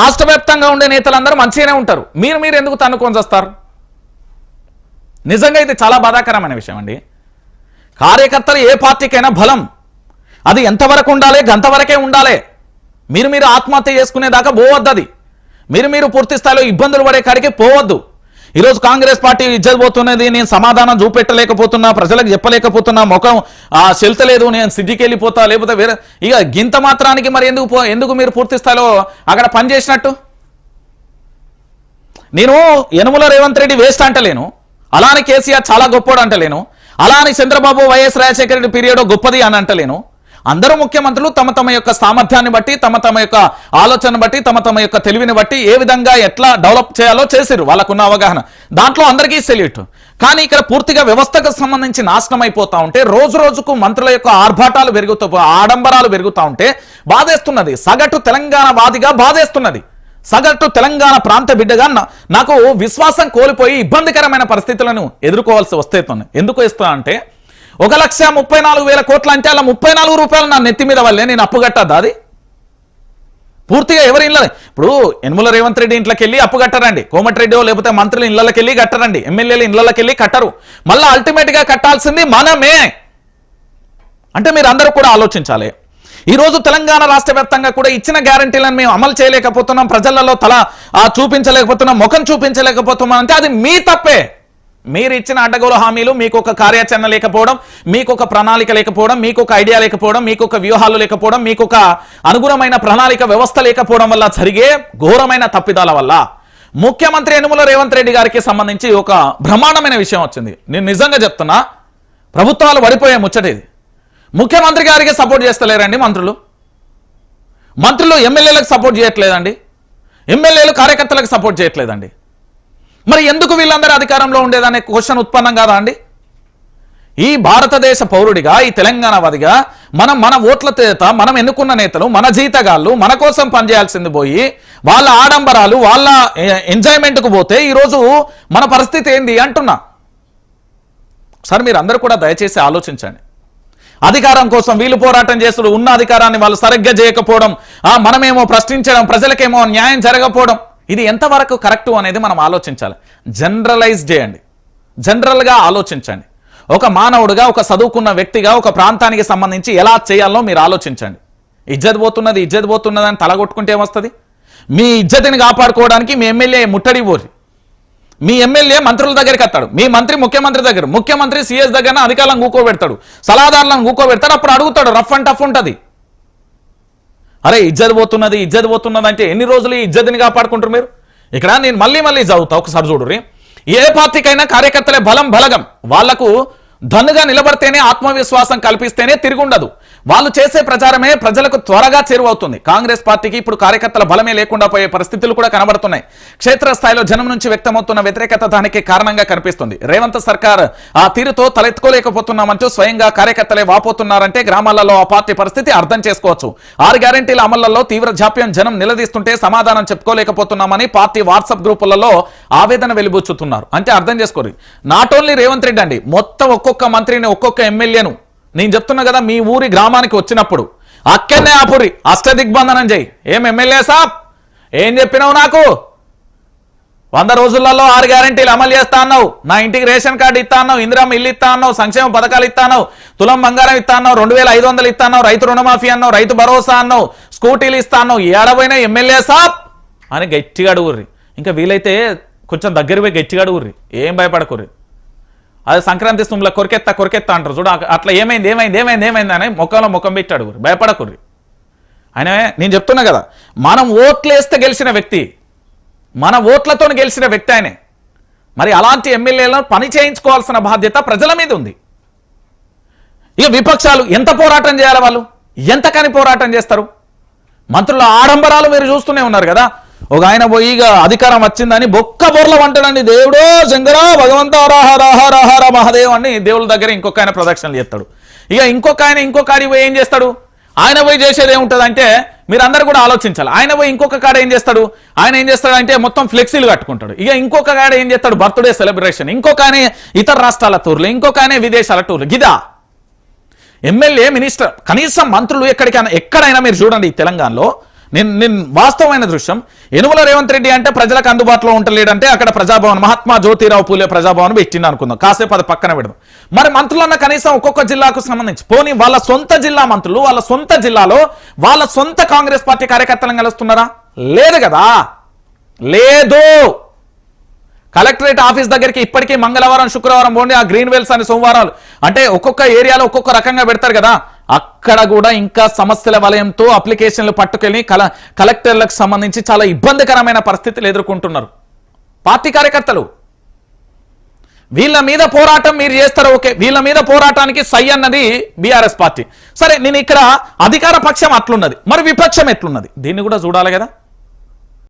రాష్ట్ర వ్యాప్తంగా ఉండే నేతలందరూ మంచిగానే ఉంటారు. మీరు మీరు ఎందుకు తన్నుకొని వస్తారు నిజంగా ఇది చాలా బాధాకరమైన విషయం అండి. కార్యకర్తలు ఏ పార్టీకైనా బలం. అది ఎంతవరకు ఉండాలి గంతవరకే ఉండాలి. మీరు మీరు ఆత్మహత్య చేసుకునేదాకా పోవద్దు అది మీరు మీరు పూర్తి స్థాయిలో ఇబ్బందులు పడే కాడికి పోవద్దు. ఈరోజు కాంగ్రెస్ పార్టీ ఇజ్జత్ పోతున్నది నేను సమాధానం చూపెట్టలేకపోతున్నా ప్రజలకు చెప్పలేకపోతున్నా ముఖం చెల్తలేదు నేను సిద్ధికి వెళ్ళిపోతా లేకపోతే వేరే ఇక గింత మాత్రానికి మరి ఎందుకు ఎందుకు మీరు పూర్తిస్తాలో అక్కడ పనిచేసినట్టు? నేను యనుమల రేవంత్ రెడ్డి వేస్ట్ అంటలేను. అలానే కేసీఆర్ చాలా గొప్పోడు అంటలేను. అలానే చంద్రబాబు వైఎస్ రాజశేఖర రెడ్డి పీరియడ్ గొప్పది అని అంటలేను. అందరూ ముఖ్యమంత్రులు తమ తమ యొక్క సామర్థ్యాన్ని బట్టి తమ తమ యొక్క ఆలోచన బట్టి తమ తమ యొక్క తెలివిని బట్టి ఏ విధంగా ఎట్లా డెవలప్ చేయాలో చేసిరు వాళ్ళకున్న అవగాహన. దాంట్లో అందరికీ సెల్యూట్. కానీ ఇక్కడ పూర్తిగా వ్యవస్థకు సంబంధించి నాశనం అయిపోతా ఉంటే రోజు రోజుకు మంత్రుల యొక్క ఆర్భాటాలు పెరుగుతూ ఆడంబరాలు పెరుగుతూ ఉంటే బాధేస్తున్నది. సగటు తెలంగాణ వాదిగా బాధేస్తున్నది. సగటు తెలంగాణ ప్రాంత బిడ్డగా నాకు విశ్వాసం కోల్పోయి ఇబ్బందికరమైన పరిస్థితులను ఎదుర్కోవాల్సి వస్తే ఎందుకు ఇస్తా అంటే ఒక లక్ష ముప్పై నాలుగు వేల కోట్ల అంటే అలా ముప్పై నాలుగు రూపాయలు నా నెత్తి మీద వల్లే నేను అప్పు కట్టద్దా అది? పూర్తిగా ఎవరి ఇళ్ళ? ఇప్పుడు యనమల రేవంత్ రెడ్డి ఇంట్లోకి వెళ్ళి అప్పు కట్టరండి. కోమటిరెడ్డి లేకపోతే మంత్రులు ఇళ్ళకి వెళ్ళి కట్టరండి. ఎమ్మెల్యేలు ఇళ్ళకి వెళ్ళి కట్టరు. మళ్ళీ అల్టిమేట్గా కట్టాల్సింది మనమే. అంటే మీరు అందరూ కూడా ఆలోచించాలి. ఈరోజు తెలంగాణ రాష్ట్ర వ్యాప్తంగా కూడా ఇచ్చిన గ్యారంటీలను మేము అమలు చేయలేకపోతున్నాం. ప్రజలలో తల ఆ, చూపించలేకపోతున్నాం. ముఖం చూపించలేకపోతున్నాం అంటే అది మీ తప్పే. మీరు ఇచ్చిన అడ్డగోలు హామీలు మీకు ఒక కార్యాచరణ లేకపోవడం మీకు ఒక ప్రణాళిక లేకపోవడం మీకు ఒక ఐడియా లేకపోవడం మీకు ఒక వ్యూహాలు లేకపోవడం మీకు ఒక అనుగుణమైన ప్రణాళిక వ్యవస్థ లేకపోవడం వల్ల జరిగే ఘోరమైన తప్పిదాల వల్ల ముఖ్యమంత్రి యనుమల రేవంత్ రెడ్డి గారికి సంబంధించి ఒక బ్రహ్మాండమైన విషయం వచ్చింది. నేను నిజంగా చెప్తున్నా ప్రభుత్వాలు పడిపోయే ముచ్చటేది ముఖ్యమంత్రి గారికి సపోర్ట్ చేస్తలేరండి మంత్రులు. మంత్రులు ఎమ్మెల్యేలకు సపోర్ట్ చేయట్లేదండి. ఎమ్మెల్యేలు కార్యకర్తలకు సపోర్ట్ చేయట్లేదండి. మరి ఎందుకు వీళ్ళందరూ అధికారంలో ఉండేదనే క్వశ్చన్ ఉత్పన్నం కాదా అండి? ఈ భారతదేశ పౌరుడిగా ఈ తెలంగాణవాదిగా మనం మన ఓట్ల చేత మనం ఎన్నుకున్న నేతలు మన జీతగాళ్ళు మన కోసం పనిచేయాల్సింది పోయి వాళ్ళ ఆడంబరాలు వాళ్ళ ఎంజాయ్మెంట్కు పోతే ఈరోజు మన పరిస్థితి ఏంది అంటున్నా. సార్ మీరు అందరూ కూడా దయచేసి ఆలోచించండి. అధికారం కోసం వీళ్ళు పోరాటం చేస్తుడు ఉన్న అధికారాన్ని వాళ్ళు సరిగ్గా చేయకపోవడం మనమేమో ప్రశ్నించడం ప్రజలకేమో న్యాయం జరగకపోవడం ఇది ఎంతవరకు కరెక్టు అనేది మనం ఆలోచించాలి. జనరలైజ్ చేయండి జనరల్గా ఆలోచించండి. ఒక మానవుడిగా ఒక చదువుకున్న వ్యక్తిగా ఒక ప్రాంతానికి సంబంధించి ఎలా చేయాలో మీరు ఆలోచించండి. ఇజ్జత్ పోతున్నది ఇజ్జత్ పోతున్నది అని తలగొట్టుకుంటే ఏమొస్తుంది? మీ ఇజ్జతిని కాపాడుకోవడానికి మీ ఎమ్మెల్యే ముట్టడి పోరి మీ ఎమ్మెల్యే మంత్రుల దగ్గరికి వస్తాడు. మీ మంత్రి ముఖ్యమంత్రి దగ్గర. ముఖ్యమంత్రి సీఎస్ దగ్గర అధికారులను కూకోబెడతాడు సలహాదారులను కూకోబెడతాడు అప్పుడు అడుగుతాడు రఫ్ అండ్ టఫ్ ఉంటుంది. అరే ఇజ్జత్ పోతున్నది ఇజ్జత్ పోతున్నది అంటే ఎన్ని రోజులు ఈ ఇజ్జతిని కాపాడుకుంటారు మీరు? ఇక్కడ నేను మళ్ళీ మళ్ళీ చదువుతా ఒకసారి చూడుర్రి ఏ పార్టీకైనా కార్యకర్తలే బలం బలగం. వాళ్ళకు ధనుగా నిలబడితేనే ఆత్మవిశ్వాసం కల్పిస్తేనే తిరుగుండదు వాళ్ళు చేసే ప్రచారమే ప్రజలకు త్వరగా చేరువవుతుంది. కాంగ్రెస్ పార్టీకి ఇప్పుడు కార్యకర్తల బలమే లేకుండా పోయే పరిస్థితులు కూడా కనబడుతున్నాయి. క్షేత్రస్థాయిలో జనం నుంచి వ్యక్తమవుతున్న వ్యతిరేకత దానికి కారణంగా కనిపిస్తుంది. రేవంత్ సర్కార్ ఆ తీరుతో తలెత్తుకోలేకపోతున్నామంటూ స్వయంగా కార్యకర్తలే వాపోతున్నారంటే గ్రామాలలో ఆ పార్టీ పరిస్థితి అర్థం చేసుకోవచ్చు. ఆరు గ్యారంటీల అమల్లో తీవ్ర జాప్యం జనం నిలదీస్తుంటే సమాధానం చెప్పుకోలేకపోతున్నామని పార్టీ వాట్సాప్ గ్రూపులలో ఆవేదన వెలిబుచ్చుతున్నారు అంటే అర్థం చేసుకోరు. నాట్ ఓన్లీ రేవంత్ రెడ్డి అండి మొత్తం ఒక్కొక్క మంత్రిని ఒక్కొక్క ఎమ్మెల్యేను నేను చెప్తున్నా కదా మీ ఊరి గ్రామానికి వచ్చినప్పుడు. అక్కడనే ఆపురి అష్టదిగ్బంధనం చేయి. ఏం ఎమ్మెల్యే సాబ్? ఏం చెప్పినావు నాకు? వంద రోజులలో ఆరు గ్యారంటీలు అమలు చేస్తా అన్నావు. నా ఇంటికి రేషన్ కార్డు ఇస్తా అన్నావు ఇందిరామ ఇల్లు ఇస్తా అన్నావు సంక్షేమ పథకాలు ఇస్తా అన్నావు తులం బంగారం ఇస్తా అన్నావు రెండు వేల ఐదు వందలు ఇస్తా అన్నావు రైతు రుణమాఫీ అన్నావు రైతు భరోసా అన్నావు స్కూటీలు ఇస్తా అన్నావు ఏడబోయినా ఎమ్మెల్యే సాబ్? అని గట్టిగా అడుగుర్రి. ఇంకా వీలైతే కొంచెం దగ్గర పోయి గట్టిగా అడుగుర్రి. ఏం భయపడకుర్రి. అది సంక్రాంతి స్తుంలో కొరికెత్తా కొరికెత్తా అంటారు. చూడు అట్లా ఏమైంది ఏమైంది ఏమైంది ఏమైంది అని ముఖంలో ముఖం పెట్టి అడుగురు. భయపడకుర్రి. ఆయన నేను చెప్తున్నా కదా మనం ఓట్లేస్తే గెలిచిన వ్యక్తి మన ఓట్లతో గెలిచిన వ్యక్తి ఆయనే. మరి అలాంటి ఎమ్మెల్యేలను పని చేయించుకోవాల్సిన బాధ్యత ప్రజల మీద ఉంది. ఇక విపక్షాలు ఎంత పోరాటం చేయాలి వాళ్ళు? ఎంతకని పోరాటం చేస్తారు? మంత్రుల ఆడంబరాలు మీరు చూస్తూనే ఉన్నారు కదా ఒక ఆయన పోయి ఇక అధికారం వచ్చిందని బొక్క బొర్ల వంటడండి. దేవుడో శంకరా భగవంత రాహ రాహ రాహ రా మహాదేవ్ అని దేవుల దగ్గర ఇంకొక ఆయన ప్రదక్షిణలు చేస్తాడు. ఇక ఇంకొక ఆయన ఇంకొక ఆడికి పోయి ఏం చేస్తాడు? ఆయన పోయి చేసేది ఏముంటుంది అంటే కూడా ఆలోచించాలి. ఆయన పోయి ఇంకొక కాడ ఏం చేస్తాడు? ఆయన ఏం చేస్తాడు అంటే మొత్తం ఫ్లెక్సీలు కట్టుకుంటాడు. ఇక ఇంకొక కాడ ఏం చేస్తాడు? Birthday celebration. ఇంకొక ఆయన ఇతర రాష్ట్రాల టూర్లు ఇంకొక ఆయన విదేశాల టూర్లు. గిదా ఎమ్మెల్యే మినిస్టర్ కనీసం మంత్రులు ఎక్కడికైనా ఎక్కడైనా మీరు చూడండి ఈ తెలంగాణలో నేను నేను వాస్తవమైన దృశ్యం. యనుమల రేవంత్ రెడ్డి అంటే ప్రజలకు అందుబాటులో ఉంటలేడంటే అక్కడ ప్రజాభవన్ మహాత్మా జ్యోతిరావు పూలే ప్రజాభవన్ పెట్టింది అనుకుందాం. కాసేపు అది పక్కన పెడదాం. మరి మంత్రులన్న కనీసం ఒక్కొక్క జిల్లాకు సంబంధించి. పోనీ వాళ్ళ సొంత జిల్లా మంత్రులు వాళ్ళ సొంత జిల్లాలో వాళ్ళ సొంత కాంగ్రెస్ పార్టీ కార్యకర్తలను కలుస్తున్నారా? లేదు కదా? లేదు. కలెక్టరేట్ ఆఫీస్ దగ్గరికి ఇప్పటికీ మంగళవారం శుక్రవారం పోండి. ఆ గ్రీన్ వెల్స్ అని సోమవారాలు. అంటే ఒక్కొక్క ఏరియాలో ఒక్కొక్క రకంగా పెడతారు కదా. అక్కడ కూడా ఇంకా సమస్యల వలయంతో అప్లికేషన్లు పట్టుకెళ్ళి కల కలెక్టర్లకు సంబంధించి చాలా ఇబ్బందికరమైన పరిస్థితులు ఎదుర్కొంటున్నారు. పార్టీ కార్యకర్తలు. వీళ్ళ మీద పోరాటం మీరు చేస్తారు ఓకే. వీళ్ళ మీద పోరాటానికి సై అన్నది బీఆర్ఎస్ పార్టీ. సరే నేను ఇక్కడ అధికార పక్షం అట్లున్నది మరి విపక్షం ఎట్లున్నది? దీన్ని కూడా చూడాలి కదా.